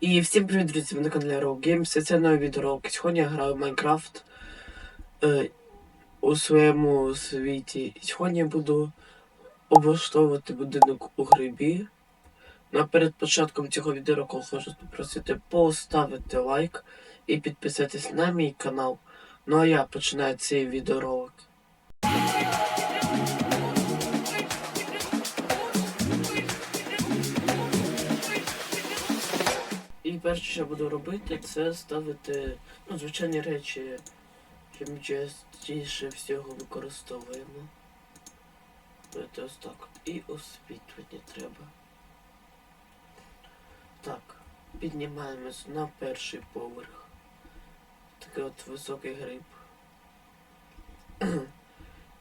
І всім привіт, друзі! Ви на каналі Row Games. Це новий відеоролик. Сьогодні я граю в Майнкрафт е, у своєму світі. Сьогодні я буду облаштовувати будинок у грибі. Ну, а перед початком цього відеоролику хочу попросити поставити лайк і підписатись на мій канал. Ну а я починаю цей відеоролик. Перше, що я буду робити, це ставити ну, звичайні речі, ми частіше всього використовуємо. Давайте ось так. І освітлення треба. Так, піднімаємось на перший поверх. Такий от високий гриб.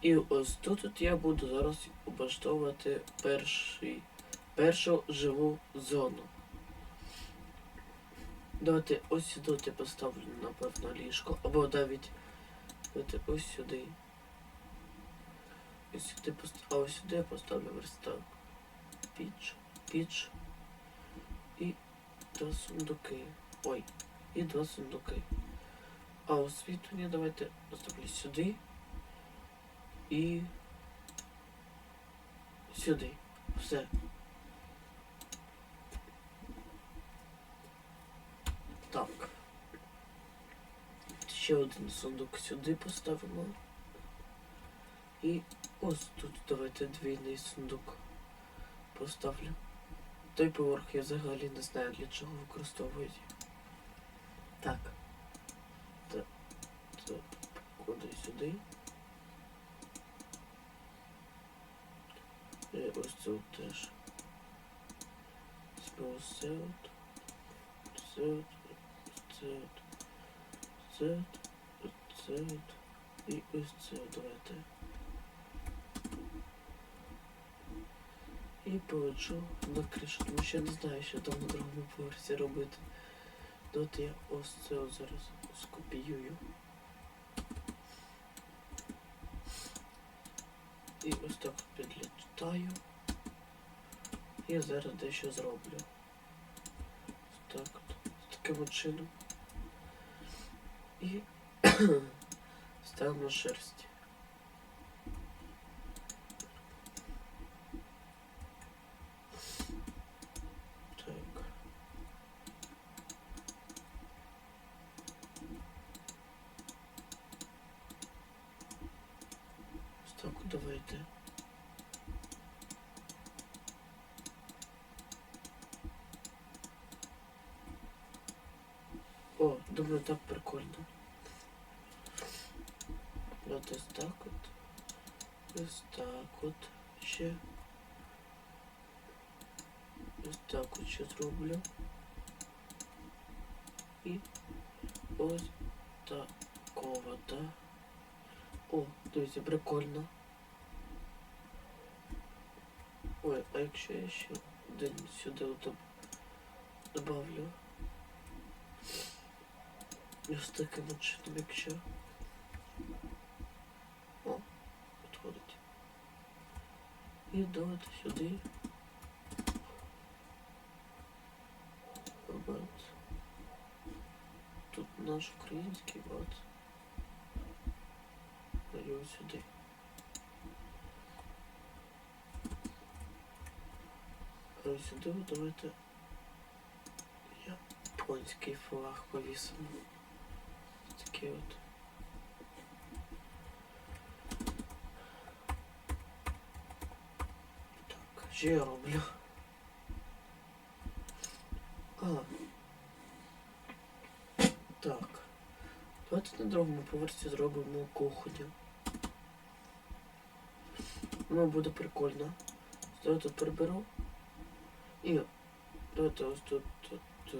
І ось тут от я буду зараз облаштовувати першу живу зону. Давайте ось сюди я поставлю, напевно, ліжко. Або навіть давайте ось сюди. Ось сюди пост... А ось сюди я поставлю верстак. Піч, піч і два сундуки. Ой, і два сундуки. А освітлення давайте поставлю сюди і сюди. Все. Так. Ще один сундук сюди поставимо. І ось тут давайте двійний сундук поставлю. Той поверх я взагалі не знаю для чого використовують. Так. Так. Так. Куди сюди. І ось це от теж. Знову все от. Все от. Це от. Це. Це. І ось це давайте. І полечу на кришу, тому що я не знаю, що там на другому поверсі робити. От я ось це зараз скопіюю. І ось так підлітаю. І зараз дещо зроблю. Так от. Таким от чином. І ставимо шерсть. Так. Ось так от давайте. О, думаю, так прикольно. От ось так от. Ось так от ще. Ось так от ще зроблю. І ось такого, да. О, дивіться, прикольно. Ой, а якщо я ще один сюди добавлю. Ось таким от чином, якщо. О, підходить. І давайте сюди. Бат. Тут наш український бат. Ось сюди. А сюди давайте японський флаг повісимо. От. Так, що я роблю? А. Так. Давайте на другому поверсі зробимо кухню. Ну, буде прикольно. Давайте тут приберу. І давайте ось тут, тут. е,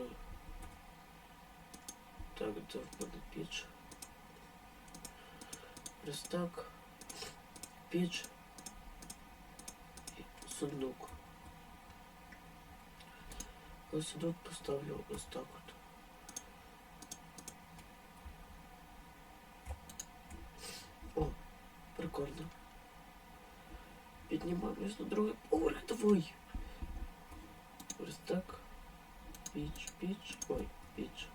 Так, де в мене піч. Ось так. Піч. І сундук. Ось сундук поставлю ось так от. О, прикольно. Піднімаємось на другий поверх, давай. Ось так. піч, піч, ой, піч,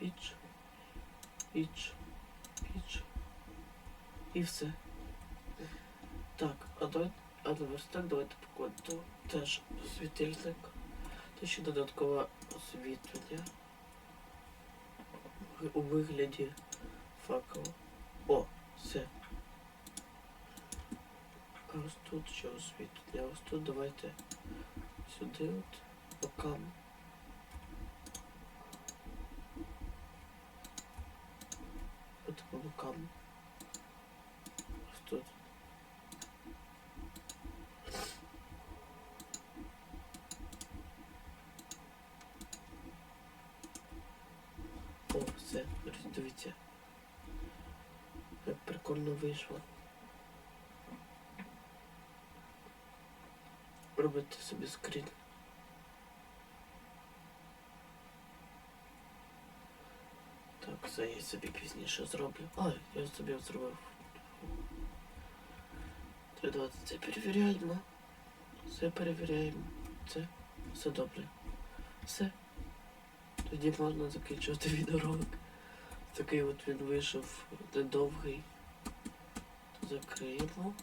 піч, піч, піч. І все. Так, а давайте, а на верстак давайте покладемо теж світильник. Та ще додаткове освітлення у вигляді факела. О, все. А ось тут ще освітлення. Ось тут давайте сюди от бокам. От бокам. Ось тут. О, все, дивіться. Як прикольно вийшло. Робити собі скрін. Так, це я собі пізніше зроблю. А, я собі зробив. Треба давайте це перевіряємо. Все перевіряємо. Це все добре. Все. Тоді можна закінчувати відеоролик. Такий от він вийшов недовгий. Закриємо.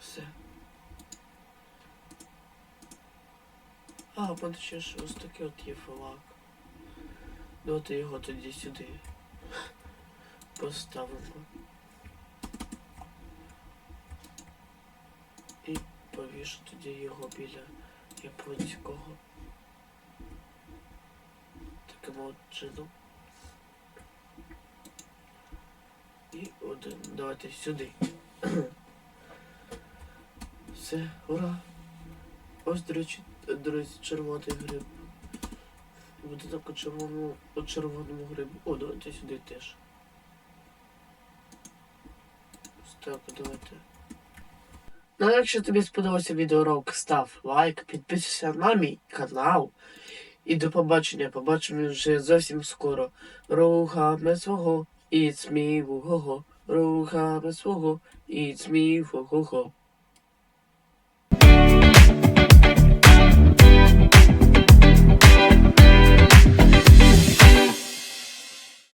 Все. А, у ще ж ось такий от є флаг. Давайте його тоді сюди поставимо. І повішу тоді його біля японського. Таким от чином. І один. Давайте сюди. Все, ура! Ось, до речі, друзі, червоний гриб. Буде так у червоному, у червоному грибу. О, давайте сюди теж. Ось так, давайте. Ну, якщо тобі сподобався відеоурок, став лайк, підписуйся на мій канал. І до побачення. Побачимо вже зовсім скоро. Рухами свого і смівого. Рухами свого і смівого.